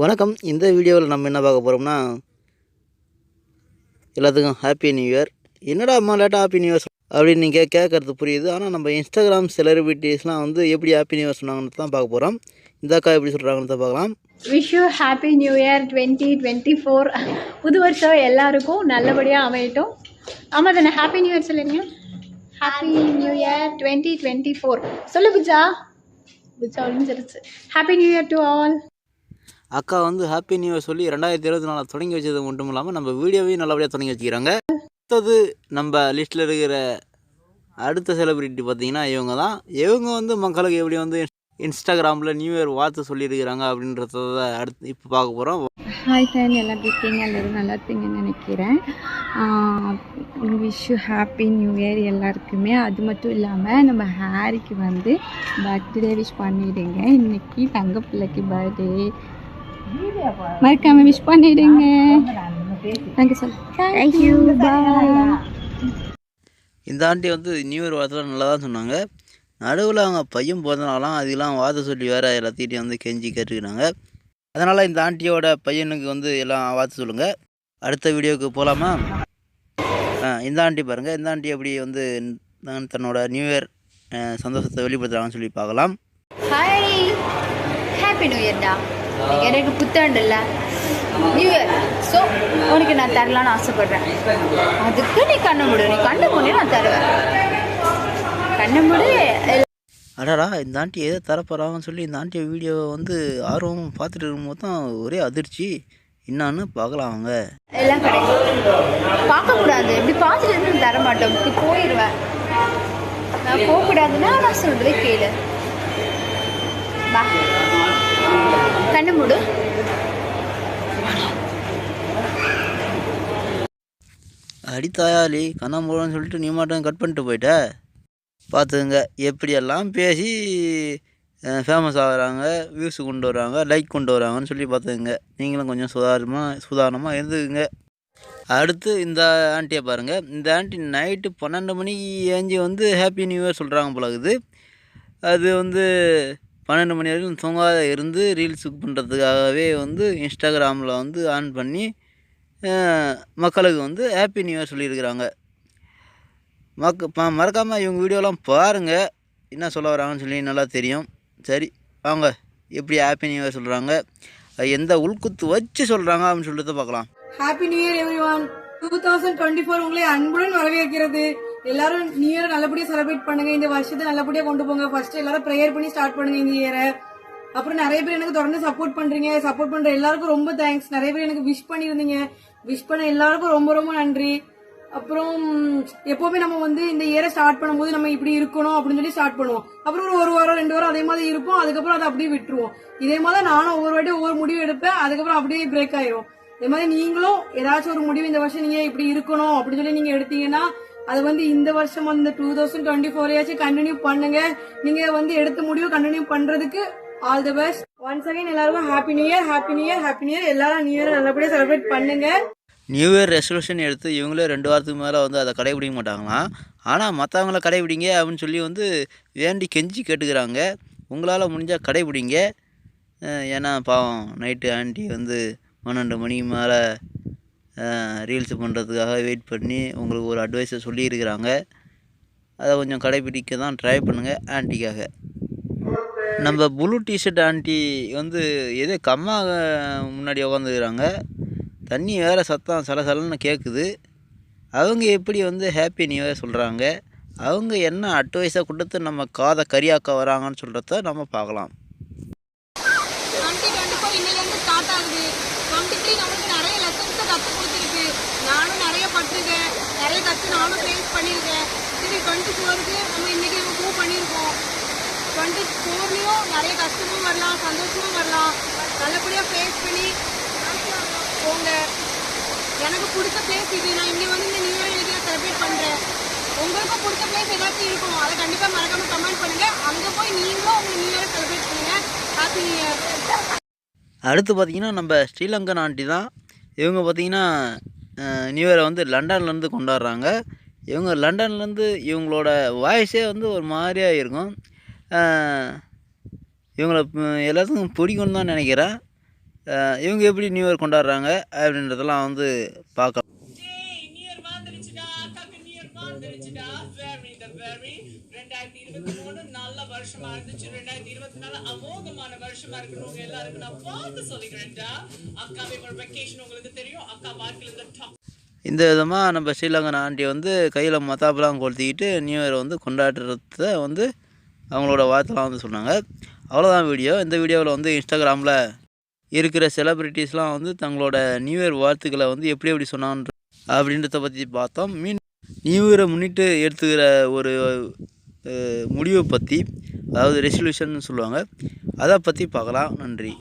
வணக்கம். இந்த வீடியோவில் நம்ம என்ன பார்க்க போகிறோம்னா எல்லாத்துக்கும் ஹாப்பி நியூ இயர் என்னடா அம்மா லேட்டாக ஹாப்பி நியூ இயர் அப்படின்னு நீங்கள் கேட்குறது புரியுது. ஆனால் நம்ம இன்ஸ்டாகிராம் செலிபிரிட்டிஸ்லாம் வந்து எப்படி ஹாப்பி நியூ இயர் சொன்னாங்கன்னு தான் பார்க்க போகிறோம் இந்த அக்கா எப்படி சொல்கிறாங்கன்னு தான் பார்க்கலாம். Wish you happy new year twenty twenty four புது வருஷம் எல்லாருக்கும் நல்லபடியாக அமையட்டும். ஆமாம் தானே ஹாப்பி நியூ இயர் சொல்லுங்க happy new year twenty twenty four சொல்லு Puja Puja ஒழிஞ்சிருச்சு happy new year to all அக்கா வந்து ஹாப்பி நியூ இயர் சொல்லி ரெண்டாயிரத்தி இருபத்தி நாலு தொடங்கி வச்சது மட்டும் இல்லாமல் நம்ம வீடியோவையும் நல்லபடியாக தொடங்கி வச்சுக்கிறாங்க. அடுத்தது நம்ம லிஸ்ட்டில் இருக்கிற அடுத்த செலிபிரிட்டி பார்த்தீங்கன்னா இவங்க தான். இவங்க வந்து மக்களுக்கு எப்படி வந்து இன்ஸ்டாகிராமில் நியூ இயர் வாழ்த்து சொல்லியிருக்கிறாங்க அப்படின்றத அடுத்து இப்போ பார்க்க போகிறோம் ஹாய் ஃபேன் எல்லாம் எப்படி இருக்கீங்க? எல்லோரும் நல்லா இருப்பீங்கன்னு நினைக்கிறேன். Wish you happy new year எல்லாருக்குமே. அது மட்டும் இல்லாமல் நம்ம ஹாரிக்கு வந்து பர்த்டே விஷ் பண்ணிடுங்க. இன்றைக்கி தங்க பிள்ளைக்கு பர்த்டே மறக்காம விஷ் பண்ணிடுங்க. தேங்க்யூ சார் தேங்க்யூ பாய் இந்த ஆண்டி வந்து நியூ இயர் வாழ்த்துல நல்லா தான் சொன்னாங்க. நடுவில் அவங்க பையன் பிறந்தனாலாம் அதெல்லாம் வாத சொல்லி வேறு எல்லாத்தையும் வந்து கெஞ்சி கேட்டுக்கிறாங்க அதனால் இந்த ஆண்டியோட பையனுக்கு வந்து எல்லாம் வாத்து சொல்லுங்கள் அடுத்த வீடியோவுக்கு போகலாமா ஆ இந்த ஆண்டி பாருங்கள் இந்த ஆண்டி எப்படி வந்து நான் தன்னோட நியூ இயர் சந்தோஷத்தை வெளிப்படுத்துகிறாங்கன்னு சொல்லி பார்க்கலாம். ஹாய் ஹாப்பி நியூ இயர்டா எனக்கு புத்தாண்டுல்ல நியூ இயர் ஸோ உனக்கு நான் தரலான்னு ஆசைப்பட்றேன். அதுக்கு நீ கண்ணை முடி. நீ கண்ணை மூடி நான் தருவேன். கண்ணை மூடி. அடடா இந்த ஆண்டி எதை தரப்போகிறாங்கன்னு சொல்லி இந்த ஆண்டியை வீடியோவை வந்து ஆர்வம் பார்த்துட்டு இருக்கும்போது தான் ஒரே அதிர்ச்சி. என்னான்னு பார்க்கலாம் அவங்க எல்லாம் கிடைக்கும். பார்க்கக்கூடாது. இப்படி பார்த்துட்டு இருந்து தர மாட்டோம் இப்படி போயிடுவேன் நான் போகக்கூடாதுன்னா நான் சொல்கிறத கேளு. வா. கண்ணு மூடு. அடித்தாயாலி கண்ணாமூலன்னு சொல்லிட்டு நீ மாட்டம் கட் பண்ணிட்டு போயிட்ட? பார்த்துங்க எப்படியெல்லாம் பேசி ஃபேமஸ் ஆகுறாங்க வியூஸ் கொண்டு வராங்க லைக் கொண்டு வராங்கன்னு சொல்லி பார்த்துங்க நீங்களும் கொஞ்சம் சுதாரணமாக சுதாரணமாக இருந்துக்குங்க. அடுத்து இந்த ஆண்டியை பாருங்கள் இந்த ஆண்டி நைட்டு பன்னெண்டு மணிக்கு ஏஞ்சி வந்து ஹாப்பி நியூ இயர் சொல்கிறாங்க போல இருக்குது. அது வந்து பன்னெண்டு மணி வரைக்கும் தூங்காத இருந்து ரீல்ஸ் பண்ணுறதுக்காகவே வந்து இன்ஸ்டாகிராமில் வந்து ஆன் பண்ணி மக்களுக்கு வந்து ஹாப்பி நியூ இயர் சொல்லியிருக்கிறாங்க. மக்க ப மறக்காமல் இவங்க வீடியோலாம் பாருங்கள் என்ன சொல்ல வராங்கன்னு சொல்லி நல்லா தெரியும். சரி வாங்க. எப்படி ஹாப்பி நியூ இயர் சொல்கிறாங்க எந்த உள்குத்து வச்சு சொல்கிறாங்க அப்படின்னு சொல்லிட்டு பார்க்கலாம். Happy new year everyone two thousand twenty four உங்களை அன்புடன் வரவேற்கிறது. எல்லாரும் நியூ இயர் நல்லபடியா செலிப்ரேட் பண்ணுங்க. இந்த வருஷத்தை நல்லபடியா கொண்டு போங்க. ஃபர்ஸ்ட் எல்லாரும் ப்ரேயர் பண்ணி ஸ்டார்ட் பண்ணுங்க இந்த இயரை அப்புறம் நிறைய பேர் எனக்கு தொடர்ந்து சப்போர்ட் பண்றீங்க. சப்போர்ட் பண்ற எல்லாருக்கும் ரொம்ப தேங்க்ஸ் நிறைய பேர் எனக்கு விஷ் பண்ணியிருந்தீங்க. விஷ் பண்ண எல்லாருக்கும் ரொம்ப ரொம்ப நன்றி. அப்புறம் எப்பவுமே நம்ம வந்து இந்த இயரை ஸ்டார்ட் பண்ணும்போது நம்ம இப்படி இருக்கணும் அப்படின்னு சொல்லி ஸ்டார்ட் பண்ணுவோம். அப்புறம் ஒரு ஒரு வாரம் ரெண்டு வாரம் அதே மாதிரி இருப்போம். அதுக்கப்புறம் அதை அப்படியே விட்டுருவோம். இதே மாதிரி நானும் ஒவ்வொரு வாட்டி ஒவ்வொரு முடிவு எடுப்பேன். அதுக்கப்புறம் அப்படியே பிரேக் ஆயிரும். இதே மாதிரி நீங்களும் ஏதாச்சும் ஒரு முடிவு இந்த வருஷம் நீங்க இப்படி இருக்கணும் அப்படின்னு சொல்லி நீங்க எடுத்தீங்கன்னா அது வந்து இந்த வருஷம் வந்து டூ தௌசண்ட் டுவெண்ட்டி ஃபோரையாச்சும் கண்டினியூ பண்ணுங்க. நீங்க வந்து எடுத்த முடிவு கண்டினியூ பண்றதுக்கு all the best once again எல்லாருக்கும் happy new year happy new year happy new year எல்லாரும் நியூ இயர் நல்லபடியாக செலிப்ரேட் பண்ணுங்க. நியூ இயர் ரெசல்யூஷன் எடுத்து இவங்களே ரெண்டு வாரத்துக்கு மேலே வந்து அதை கடைபிடிக்க மாட்டாங்களாம் ஆனால் மற்றவங்கள கடைபிடிங்க அப்படின்னு சொல்லி வந்து வேண்டி கெஞ்சி கேட்டுக்கிறாங்க. உங்களால் முடிஞ்சால் கடைபிடிங்க. ஏன்னா பாவம் நைட்டு ஆண்டி வந்து பன்னெண்டு மணிக்கு மேலே ரீல்ஸ் பண்ணுறதுக்காக வெயிட் பண்ணி உங்களுக்கு ஒரு அட்வைஸை சொல்லியிருக்கிறாங்க. அதை கொஞ்சம் கடைப்பிடிக்க தான் ட்ரை பண்ணுங்கள் ஆண்டிக்காக நம்ம ப்ளூ டிஷர்ட் ஆண்டி வந்து எதோ கம்மாக முன்னாடி உட்காந்துக்கிறாங்க தண்ணி வேறு சத்தம் சலசலன்னு கேட்குது அவங்க எப்படி வந்து ஹாப்பி நியூ இயர் சொல்கிறாங்க அவங்க என்ன அட்வைஸாக கொடுத்து நம்ம காதை கரியாக்க வராங்கன்னு சொல்கிறத நம்ம பார்க்கலாம் டுவெண்ட்டி டுவெண்ட்டி ஃபோர் இன்னிலேருந்து ஸ்டார்ட் ஆகுது டுவெண்ட்டி த்ரீ நமக்கு நிறைய லெசன்ஸை கற்றுக் கொடுத்துருக்கு நானும் நிறைய பட்டிருக்கேன் நிறைய நானும் ஃபேஸ் பண்ணியிருக்கேன். சரி டுவெண்ட்டி ஃபோருக்கு நம்ம இன்றைக்கி நம்ம மூவ் பண்ணியிருக்கோம். டுவெண்ட்டி ஃபோர்லேயும் நிறைய கஷ்டமும் வரலாம் சந்தோஷமும் வரலாம். நல்லபடியாக ஃபேஸ் பண்ணி போங்க. எனக்கு பிடிச்ச பிளேஸ் இது. நான் இங்கே வந்து இந்த நியூ இயர் இன்னைக்கு செலிப்ரேட் பண்ணுறேன் உங்களுக்கும் பிடிச்ச பிளேஸ் ஏதாச்சும் இருக்கும். அதை கண்டிப்பாக மறக்காமல் கமெண்ட் பண்ணுங்கள் அங்கே போய் நீங்களும் உங்கள் நியூ இயரை செலிப்ரேட் பண்ணுங்கள் ஹாப்பி நியூ இயர் அடுத்து பார்த்திங்கன்னா நம்ம ஸ்ரீலங்கன் ஆண்டி தான். இவங்க பார்த்திங்கன்னா நியூ இயரை வந்து லண்டன்லேருந்து கொண்டாடுறாங்க. இவங்க லண்டன்லேருந்து இவங்களோட வாய்ஸே வந்து ஒரு மாதிரியாக இருக்கும். இவங்கள எல்லாத்துக்கும் பிடிக்கும்னு தான் நினைக்கிறேன். இவங்க எப்படி நியூ இயர் கொண்டாடுறாங்க அப்படின்றதெல்லாம் வந்து பார்க்கலாம். மூணு நல்ல வருஷமா இருந்துச்சு. ரெண்டாயிரத்தி இருபத்தி நாலு அமோகமான வருஷமா இருக்கிறவங்க எல்லாருக்கும் நான் பார்த்து சொல்லிக்கிறேன்டா ஒரு வெக்கேஷன் உங்களுக்கு தெரியும். அக்கா இந்த டாப் இந்த விதமாக நம்ம ஸ்ரீலங்கன் ஆண்டி வந்து கையில் மத்தாப்பெலாம் கொளுத்திக்கிட்டு நியூ இயர் வந்து கொண்டாடுறத வந்து அவங்களோட வார்த்தைலாம் வந்து சொன்னாங்க. அவ்வளோதான் வீடியோ இந்த வீடியோவில் வந்து இன்ஸ்டாகிராமில் இருக்கிற செலிப்ரிட்டிஸ்லாம் வந்து தங்களோட நியூ இயர் வாழ்த்துக்களை வந்து எப்படி எப்படி சொன்னான்ற அப்படின்றத பற்றி பார்த்தோம். மீன் நியூ இயரை முன்னிட்டு எடுத்துக்கிற ஒரு முடிவை பற்றி அதாவது ரெசல்யூஷன் சொல்லுவாங்க. அதை பற்றி பார்க்கலாம். நன்றி.